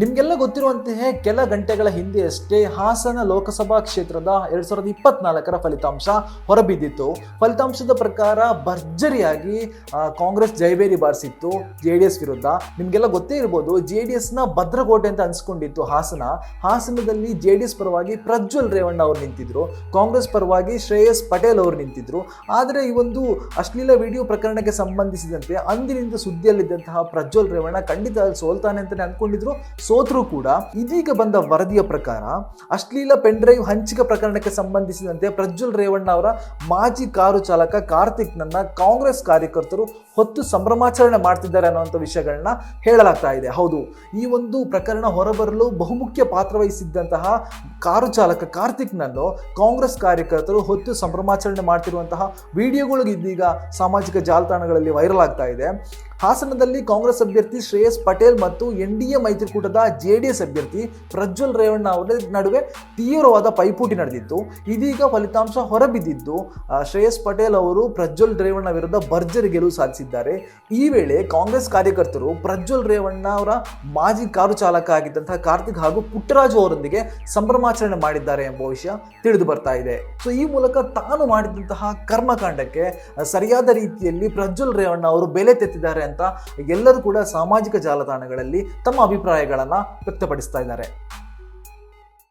ನಿಮಗೆಲ್ಲ ಗೊತ್ತಿರುವಂತೆಯೇ ಕೆಲ ಗಂಟೆಗಳ ಹಿಂದೆಯಷ್ಟೇ ಹಾಸನ ಲೋಕಸಭಾ ಕ್ಷೇತ್ರದ ಎರಡ್ ಸಾವಿರದ ಇಪ್ಪತ್ನಾಲ್ಕರ ಫಲಿತಾಂಶ ಹೊರಬಿದ್ದಿತ್ತು. ಫಲಿತಾಂಶದ ಪ್ರಕಾರ ಭರ್ಜರಿಯಾಗಿ ಕಾಂಗ್ರೆಸ್ ಜೈಬೇರಿ ಬಾರಿಸಿತ್ತು ಜೆ ಡಿ ಎಸ್ ವಿರುದ್ಧ. ನಿಮಗೆಲ್ಲ ಗೊತ್ತೇ ಇರ್ಬೋದು, ಜೆ ಡಿ ಎಸ್ನ ಭದ್ರಕೋಟೆ ಅಂತ ಅನ್ಸ್ಕೊಂಡಿತ್ತು ಹಾಸನ. ಹಾಸನದಲ್ಲಿ ಜೆ ಡಿ ಎಸ್ ಪರವಾಗಿ ಪ್ರಜ್ವಲ್ ರೇವಣ್ಣ ಅವರು ನಿಂತಿದ್ರು. ಕಾಂಗ್ರೆಸ್ ಪರವಾಗಿ ಶ್ರೇಯಸ್ ಪಟೇಲ್ ಅವರು ನಿಂತಿದ್ರು. ಆದರೆ ಈ ಒಂದು ಅಶ್ಲೀಲ ವಿಡಿಯೋ ಪ್ರಕರಣಕ್ಕೆ ಸಂಬಂಧಿಸಿದಂತೆ ಅಂದಿನಿಂದ ಸುದ್ದಿಯಲ್ಲಿದ್ದಂತಹ ಪ್ರಜ್ವಲ್ ರೇವಣ್ಣ ಖಂಡಿತ ಸೋಲ್ತಾನೆ ಅಂತಲೇ ಅನ್ಕೊಂಡಿದ್ರು. ಸೋತ್ರು ಕೂಡ ಇದೀಗ ಬಂದ ವರದಿಯ ಪ್ರಕಾರ ಅಶ್ಲೀಲ ಪೆನ್ಡ್ರೈವ್ ಹಂಚಿಕೆ ಪ್ರಕರಣಕ್ಕೆ ಸಂಬಂಧಿಸಿದಂತೆ ಪ್ರಜ್ವಲ್ ರೇವಣ್ಣ ಅವರ ಮಾಜಿ ಕಾರು ಚಾಲಕ ಕಾರ್ತಿಕ್ ನನ್ನ ಕಾಂಗ್ರೆಸ್ ಕಾರ್ಯಕರ್ತರು ಹೊತ್ತು ಸಂಭ್ರಮಾಚರಣೆ ಮಾಡ್ತಿದ್ದಾರೆ ಅನ್ನುವಂಥ ವಿಷಯಗಳನ್ನ ಹೇಳಲಾಗ್ತಾ ಇದೆ. ಹೌದು, ಈ ಒಂದು ಪ್ರಕರಣ ಹೊರಬರಲು ಬಹುಮುಖ್ಯ ಪಾತ್ರ ವಹಿಸಿದ್ದಂತಹ ಕಾರು ಚಾಲಕ ಕಾರ್ತಿಕ್ನನ್ನು ಕಾಂಗ್ರೆಸ್ ಕಾರ್ಯಕರ್ತರು ಹೊತ್ತು ಸಂಭ್ರಮಾಚರಣೆ ಮಾಡ್ತಿರುವಂತಹ ವಿಡಿಯೋಗಳು ಇದೀಗ ಸಾಮಾಜಿಕ ಜಾಲತಾಣಗಳಲ್ಲಿ ವೈರಲ್ ಆಗ್ತಾ ಇದೆ. ಹಾಸನದಲ್ಲಿ ಕಾಂಗ್ರೆಸ್ ಅಭ್ಯರ್ಥಿ ಶ್ರೇಯಸ್ ಪಟೇಲ್ ಮತ್ತು ಎನ್ ಡಿ ಎ ಮೈತ್ರಿಕೂಟದ ಜೆ ಡಿ ಎಸ್ ಅಭ್ಯರ್ಥಿ ಪ್ರಜ್ವಲ್ ರೇವಣ್ಣ ಅವರ ನಡುವೆ ತೀವ್ರವಾದ ಪೈಪೋಟಿ ನಡೆದಿತ್ತು. ಇದೀಗ ಫಲಿತಾಂಶ ಹೊರಬಿದ್ದಿದ್ದು ಶ್ರೇಯಸ್ ಪಟೇಲ್ ಅವರು ಪ್ರಜ್ವಲ್ ರೇವಣ್ಣ ವಿರುದ್ಧ ಭರ್ಜರಿ ಗೆಲುವು ಸಾಧಿಸಿದ್ದಾರೆ. ಈ ವೇಳೆ ಕಾಂಗ್ರೆಸ್ ಕಾರ್ಯಕರ್ತರು ಪ್ರಜ್ವಲ್ ರೇವಣ್ಣ ಅವರ ಮಾಜಿ ಕಾರು ಚಾಲಕ ಆಗಿದ್ದಂತಹ ಕಾರ್ತಿಕ್ ಹಾಗೂ ಪುಟ್ಟರಾಜು ಅವರೊಂದಿಗೆ ಸಂಭ್ರಮಾಚರಣೆ ಮಾಡಿದ್ದಾರೆ ಎಂಬ ವಿಷಯ ತಿಳಿದು ಬರ್ತಾ ಇದೆ. ಸೊ ಈ ಮೂಲಕ ತಾನು ಮಾಡಿದಂತಹ ಕರ್ಮಕಾಂಡಕ್ಕೆ ಸರಿಯಾದ ರೀತಿಯಲ್ಲಿ ಪ್ರಜ್ವಲ್ ರೇವಣ್ಣ ಅವರು ಬೆಲೆ ತೆತ್ತಿದ್ದಾರೆ ಅಂತ ಎಲ್ಲರೂ ಕೂಡ ಸಾಮಾಜಿಕ ಜಾಲತಾಣಗಳಲ್ಲಿ ತಮ್ಮ ಅಭಿಪ್ರಾಯಗಳನ್ನು ವ್ಯಕ್ತಪಡಿಸ್ತಾ ಇದ್ದಾರೆ.